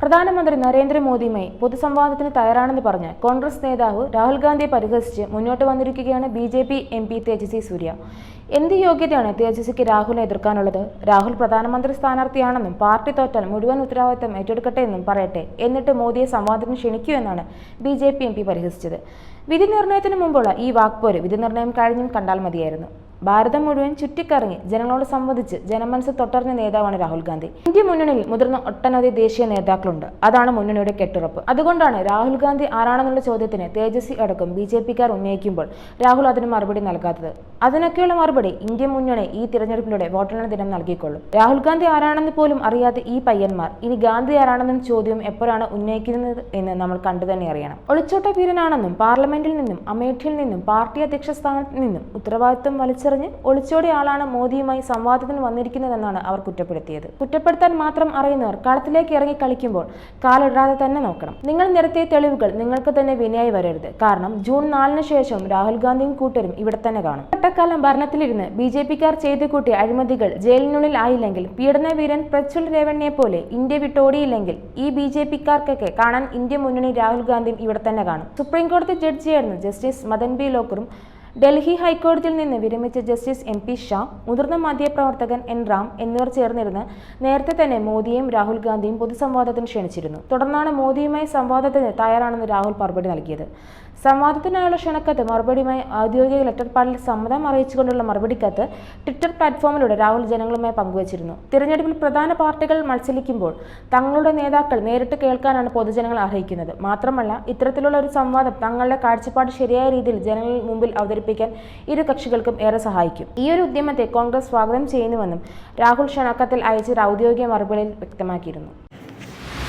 പ്രധാനമന്ത്രി നരേന്ദ്രമോദിയുമായി പൊതുസംവാദത്തിന് തയ്യാറാണെന്ന് പറഞ്ഞ് കോൺഗ്രസ് നേതാവ് രാഹുൽ ഗാന്ധിയെ പരിഹസിച്ച് മുന്നോട്ട് വന്നിരിക്കുകയാണ് B J P M P Tejasvi Surya. എന്ത് യോഗ്യതയാണ് തേജസ്വിക്ക് രാഹുലിനെ എതിർക്കാനുള്ളത്? രാഹുൽ പ്രധാനമന്ത്രി സ്ഥാനാർത്ഥിയാണെന്നും പാർട്ടി തോറ്റാൽ മുഴുവൻ ഉത്തരവാദിത്തം ഏറ്റെടുക്കട്ടെ എന്നും പറയട്ടെ. എന്നിട്ട് മോദിയെ സംവാദത്തിന് ക്ഷണിക്കൂ എന്നാണ് B J P M P പരിഹസിച്ചത്. വിധി നിർണയത്തിന് മുമ്പുള്ള ഈ വാക്പോര് വിധി നിർണയം കഴിഞ്ഞും കണ്ടാൽ മതിയായിരുന്നു. ഭാരതം മുഴുവൻ ചുറ്റിക്കറങ്ങി ജനങ്ങളോട് സംവദിച്ച് ജനമനസ് തൊട്ടറിഞ്ഞ നേതാവാണ് രാഹുൽ ഗാന്ധി. ഇന്ത്യ മുന്നണിയിൽ മുതിർന്ന ഒട്ടനവധി ദേശീയ നേതാക്കളുണ്ട്. അതാണ് മുന്നണിയുടെ കെട്ടുറപ്പ്. അതുകൊണ്ടാണ് രാഹുൽ ഗാന്ധി ആരാണെന്നുള്ള ചോദ്യത്തിന് തേജസ്വി അടക്കം ബി ജെ പിക്കാർ ഉന്നയിക്കുമ്പോൾ രാഹുൽ അതിന് മറുപടി നൽകാത്തത്. അതിനൊക്കെയുള്ള മറുപടി ഇന്ത്യ മുന്നണി ഈ തിരഞ്ഞെടുപ്പിലൂടെ വോട്ടെണ്ണ ദിനം നൽകിക്കൊള്ളും. രാഹുൽ ഗാന്ധി ആരാണെന്ന് പോലും അറിയാത്ത ഈ പയ്യന്മാർ ഇനി ഗാന്ധി ആരാണെന്ന ചോദ്യം എപ്പോഴാണ് ഉന്നയിക്കുന്നത് എന്ന് നമ്മൾ കണ്ടു തന്നെ അറിയണം. ഒളിച്ചോട്ട വീരനാണെന്നും പാർലമെന്റിൽ നിന്നും അമേഠിയിൽ നിന്നും പാർട്ടി അധ്യക്ഷ സ്ഥാനത്ത് നിന്നും ഉത്തരവാദിത്വം വലിച്ചെറിഞ്ഞ് ഒളിച്ചോടിയ ആളാണ് മോദിയുമായി സംവാദത്തിന് വന്നിരിക്കുന്നതെന്നാണ് അവർ കുറ്റപ്പെടുത്തിയത്. കുറ്റപ്പെടുത്താൻ മാത്രം അറിയുന്നവർ കളത്തിലേക്ക് ഇറങ്ങി കളിക്കുമ്പോൾ കാലിടാതെ തന്നെ നോക്കണം. നിങ്ങൾ നിരത്തിയ തെളിവുകൾ നിങ്ങൾക്ക് തന്നെ വിനയായി വരരുത്. കാരണം ജൂൺ നാലിന് ശേഷം രാഹുൽ ഗാന്ധിയും കൂട്ടരും ഇവിടെ തന്നെ കാണും. ഒട്ടക്കാലം ഭരണത്തിലിരുന്ന് ബി ജെ പിക്കാർ ചെയ്തു കൂട്ടിയ അഴിമതികൾ ജയിലിനുള്ളിൽ ആയില്ലെങ്കിൽ പീഡനവീരൻ പ്രച്ഛുൽ രേവണ്ണയെ പോലെ ഇന്ത്യ വിട്ടോടിയില്ലെങ്കിൽ ഈ ബി ജെ പിക്കാർക്കൊക്കെ കാണാൻ ഇന്ത്യ മുന്നണി രാഹുൽ ഗാന്ധിയും ഇവിടെ തന്നെ കാണും. സുപ്രീം കോടതി ജഡ്ജിയായിരുന്നു ജസ്റ്റിസ് മദൻ ബി ലോക്കറും ഡൽഹി ഹൈക്കോടതിയിൽ നിന്ന് വിരമിച്ച ജസ്റ്റിസ് എം പി ഷാ മുതിർന്ന മാധ്യമപ്രവർത്തകൻ എൻ റാം എന്നിവർ ചേർന്നിരുന്ന് നേരത്തെ തന്നെ മോദിയെയും രാഹുൽ ഗാന്ധിയും പൊതുസംവാദത്തിന് ക്ഷണിച്ചിരുന്നു. തുടർന്നാണ് മോദിയുമായി സംവാദത്തിന് തയ്യാറാണെന്ന് രാഹുൽ മറുപടി നൽകിയത്. സംവാദത്തിനായുള്ള ക്ഷണക്കത്ത് മറുപടിയുമായി ഔദ്യോഗിക ലെറ്റർ പാഡിൽ സമ്മതം അറിയിച്ചുകൊണ്ടുള്ള മറുപടിക്കത്ത് ട്വിറ്റർ പ്ലാറ്റ്ഫോമിലൂടെ രാഹുൽ ജനങ്ങളുമായി പങ്കുവച്ചിരുന്നു. തിരഞ്ഞെടുപ്പിൽ പ്രധാന പാർട്ടികൾ മത്സരിക്കുമ്പോൾ തങ്ങളുടെ നേതാക്കൾ നേരിട്ട് കേൾക്കാനാണ് പൊതുജനങ്ങൾ അർഹിക്കുന്നത്. മാത്രമല്ല ഇത്തരത്തിലുള്ള ഒരു സംവാദം തങ്ങളുടെ കാഴ്ചപ്പാട് ശരിയായ രീതിയിൽ ജനങ്ങളിൽ മുമ്പിൽ അവതരിപ്പിക്കാൻ ഇരു കക്ഷികൾക്കും ഏറെ സഹായിക്കും. ഈ ഒരു ഉദ്യമത്തെ കോൺഗ്രസ് സ്വാഗതം ചെയ്യുന്നുവെന്നും രാഹുൽ ക്ഷണക്കത്തിൽ അയച്ച ഔദ്യോഗിക മറുപടിയിൽ വ്യക്തമാക്കിയിരുന്നു.